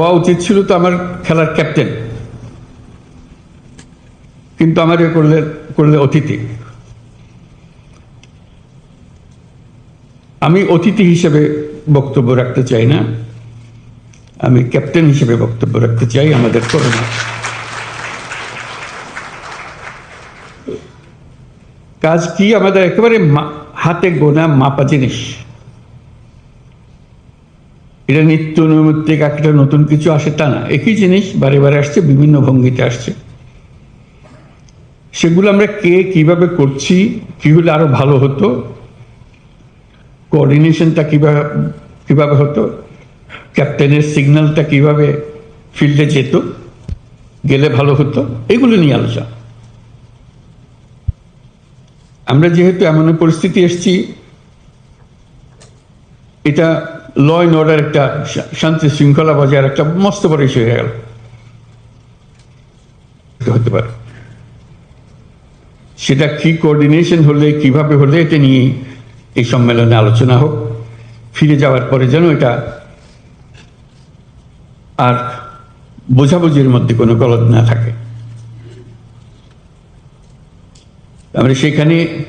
হওয়া উচিত ছিল তো আমার খেলার ক্যাপ্টেন কিন্তু আমার এ করলে করলে অতিথি। আমি অতিথি হিসেবে বক্তব্য রাখতে চাই না। আমি ক্যাপ্টেন হিসেবে বক্তব্য রাখতে চাই আমাদের করোনা। কাজ কি? আমাদের একেবারে হাতে গোনা মাপা জিনিস। এটা নিত্য নৈমিত্তিক একটা নতুন কিছু আসে তা না। একই জিনিস বারে বারে আসছে, বিভিন্ন ভঙ্গিতে আসছে। সেগুলো আমরা কে কীভাবে করছি, কি হলে আরও ভালো হতো কোঅর্ডিনেশনটা কীভাবে কীভাবে হতো ক্যাপ্টেনের সিগন্যালটা কীভাবে ফিল্ডে যেত, গেলে ভালো হতো, এগুলো নিয়ে আলোচনা। আমরা যেহেতু এমন পরিস্থিতি এসছি, এটা ল অ্যান্ড অর্ডার একটা শান্তি শৃঙ্খলা বজায় একটা মস্ত বড় ইস্যু হয়ে গেল। হতে পারে। সেটা কি কোঅর্ডিনেশন হলে, কীভাবে হলে, এটা নিয়ে এই সম্মেলনে আলোচনা হোক। ফিরে যাওয়ার পরে যেন এটা আর বোঝাবুঝির মধ্যে কোনো গলদ না থাকে। আমরা সেখানে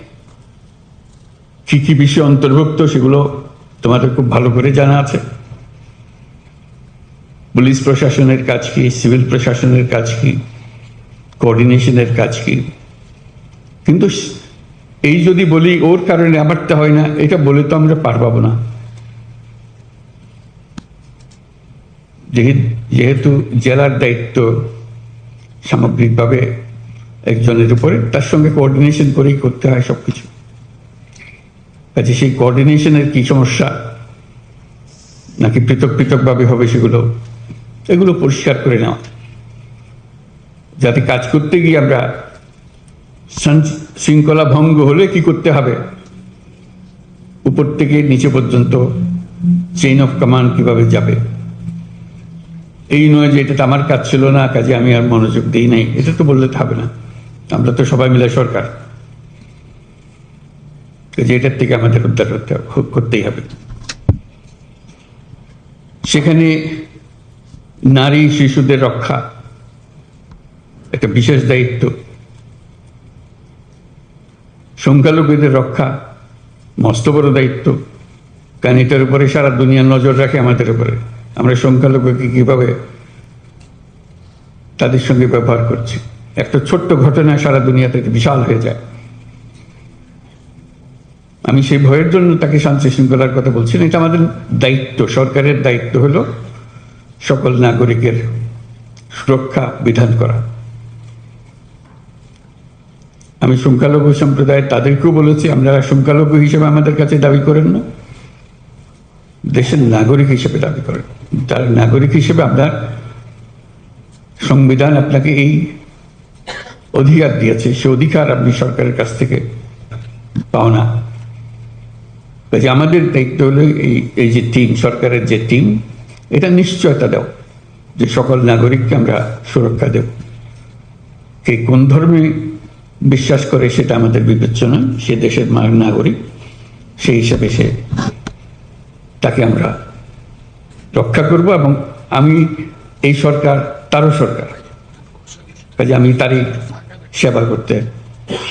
কি কি বিষয় অন্তর্ভুক্ত সেগুলো তোমাদের খুব ভালো করে জানা আছে। পুলিশ প্রশাসনের কাজ কি? সিভিল প্রশাসনের কাজ কি? কোঅর্ডিনেশনের কাজ কি? কিন্তু এই যদি বলি, ওর কারণে আমারটা হয় না, এটা বলে তো আমরা পার পাবো না। যেহে- যেহেতু জেলার দায়িত্ব সামগ্রিকভাবে একজনের উপরে, তার সঙ্গে কোঅর্ডিনেশন করেই করতে হয় সবকিছু। কাজে সেই কোঅর্ডিনেশনের কি সমস্যা? নাকি পৃথক পৃথকভাবে হবে সেগুলো? এগুলো পরিষ্কার করে নেওয়া। যাতে কাজ করতে গিয়ে আমরা শৃঙ্খলা ভঙ্গ হলে কি করতে হবে? উপর থেকে নিচে পর্যন্ত চেইন অফ কমান্ড কীভাবে যাবে? এই নয় যে এটা আমার কাজ ছিল না, কাজে আমি আর মনোযোগ দিই নাই। এটা তো বললে হবে না। আমরা তো সবাই মিলে সরকার। এটার থেকে আমাদের উদ্ধার করতে করতেই হবে। সেখানে নারী শিশুদের রক্ষা একটা বিশেষ দায়িত্ব। সংখ্যালঘুদের রক্ষা মস্ত বড় দায়িত্ব। কারণ এটার উপরে সারা দুনিয়ার নজর রাখে আমাদের উপরে। আমরা সংখ্যালঘুকে কীভাবে তাদের সঙ্গে ব্যবহার করছি। একটা ছোট্ট ঘটনা সারা দুনিয়াতে বিশাল হয়ে যায়। আমি সেই ভয়ের জন্য তাকে শান্তি শৃঙ্খলার কথা বলছি না। এটা আমাদের দায়িত্ব, সরকারের দায়িত্ব হলো সকল নাগরিকের সুরক্ষা বিধান করা। আমি সংখ্যালঘু সম্প্রদায় তাদেরকেও বলেছি, আমরা সংখ্যালঘু হিসেবে আমাদের কাছে দাবি করেন না। দেশের নাগরিক হিসেবে দাবি করেন। তার নাগরিক হিসেবে আপনার সংবিধান আপনাকে এই অধিকার দিয়েছে, সে অধিকার আপনি সরকারের কাছ থেকে পাও না। কাজে আমাদের দায়িত্ব হলো এই এই যে টিম সরকারের যে টিম এটা নিশ্চয়তা দাও, যে সকল নাগরিককে আমরা সুরক্ষা দেব। কে কোন ধর্মে বিশ্বাস করে সেটা আমাদের বিবেচ্য নয় সে দেশের নাগরিক, সেই হিসাবে সে তাকে আমরা রক্ষা করব এবং আমি এই সরকার তারও সরকার। কাজে আমি তারই সেবা করতে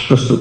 প্রস্তুত।